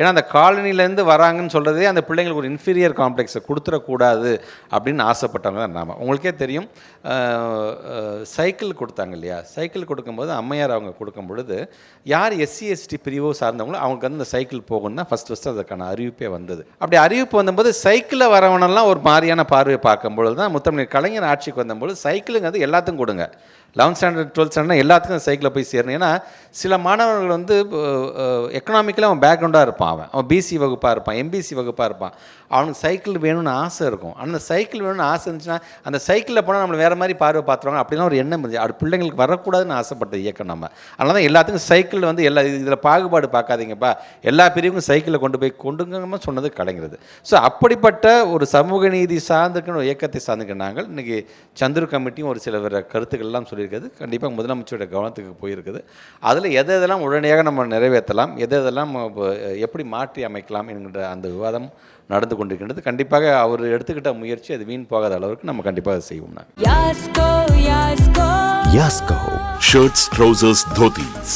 ஏன்னா அந்த காலனிலேருந்து வராங்கன்னு சொல்கிறதே அந்த பிள்ளைங்களுக்கு ஒரு இன்ஃபீரியர் காம்ப்ளெக்ஸை கொடுத்துடக்கூடாது அப்படின்னு ஆசைப்பட்டவங்க தான் நாம். உங்களுக்கே தெரியும் சைக்கிள் கொடுத்தாங்க இல்லையா? சைக்கிள் கொடுக்கும்போது அம்மையார் அவங்க கொடுக்கும் பொழுது யார் எஸ்சி எஸ்டி பிரிவோ சார்ந்தவங்களோ அவங்களுக்கு வந்து அந்த சைக்கிள் போகணும்னா ஃபஸ்ட் ஃபஸ்ட்டு அதுக்கான அறிவிப்பே வந்தது. அப்படி அறிவிப்பு வந்தபோது சைக்கிளில் வரவனெல்லாம் ஒரு மாதிரியான பார்வையை பார்க்கும்பொழுது தான் முத்தமிழ் கலைஞர் ஆட்சிக்கு வந்தபோது சைக்கிளுங்கிறது எல்லாத்துக்கும் கொடுங்க. லெவன்த் ஸ்டாண்டர்ட் டுவெல்த் ஸ்டாண்டர்ட் எல்லாத்துக்கும் சைக்கிளில் போய் சேரணும். ஏன்னா சில மாணவர்கள் வந்து எக்கனாமிக்கலாக அவன் பேக்ரவுண்டாக இருப்பான். அவன். அவன் பிசி வகுப்பாக இருப்பான் எம்பிசி வகுப்பாக இருப்பான். அவனுக்கு சைக்கிள் வேணும்னு ஆசை இருக்கும். அந்த சைக்கிள் வேணும்னு ஆசை இருந்துச்சுன்னா அந்த சைக்கிளில் போனால் நம்மளை வேறு மாதிரி பார்வை பார்த்துருவாங்க. அப்படிலாம் ஒரு எண்ணம் இருந்துச்சு. அது பிள்ளைங்களுக்கு வரக்கூடாதுன்னு ஆசைப்பட்ட இயக்கம் நம்ம. அதனால தான் எல்லாத்துக்கும் சைக்கிள் வந்து எல்லா இதில் பாகுபாடு பார்க்காதீங்கப்பா. எல்லா பிரிவுக்கும் சைக்கிளை கொண்டு போய் கொண்டுங்கன்னு சொன்னது கலைஞரது. ஸோ அப்படிப்பட்ட ஒரு சமூக நீதி சார்ந்திருக்கிற ஒரு இயக்கத்தை சார்ந்துக்கிற நாங்கள் இன்றைக்கி சந்துரு கமிட்டியும் ஒரு சில கருத்துக்கள்லாம் சொல்லியிருக்குது. கண்டிப்பாக முதலமைச்சரோட கவனத்துக்கு போயிருக்குது. அதில் எதை எதெல்லாம் உடனடியாக நம்ம நிறைவேற்றலாம் எதை எதெல்லாம் நம்ம எப்படி மாற்றி அமைக்கலாம் என்கின்ற அந்த விவாதம் நடந்து கொண்டிருக்கின்றது கண்டிப்பாக அவர் எடுத்துக்கிட்ட முயற்சி அது வீண் போகாத அளவுக்கு நம்ம கண்டிப்பாக செய்வோம் நாங்கள். Yasko. Shirts, trousers, dhotis.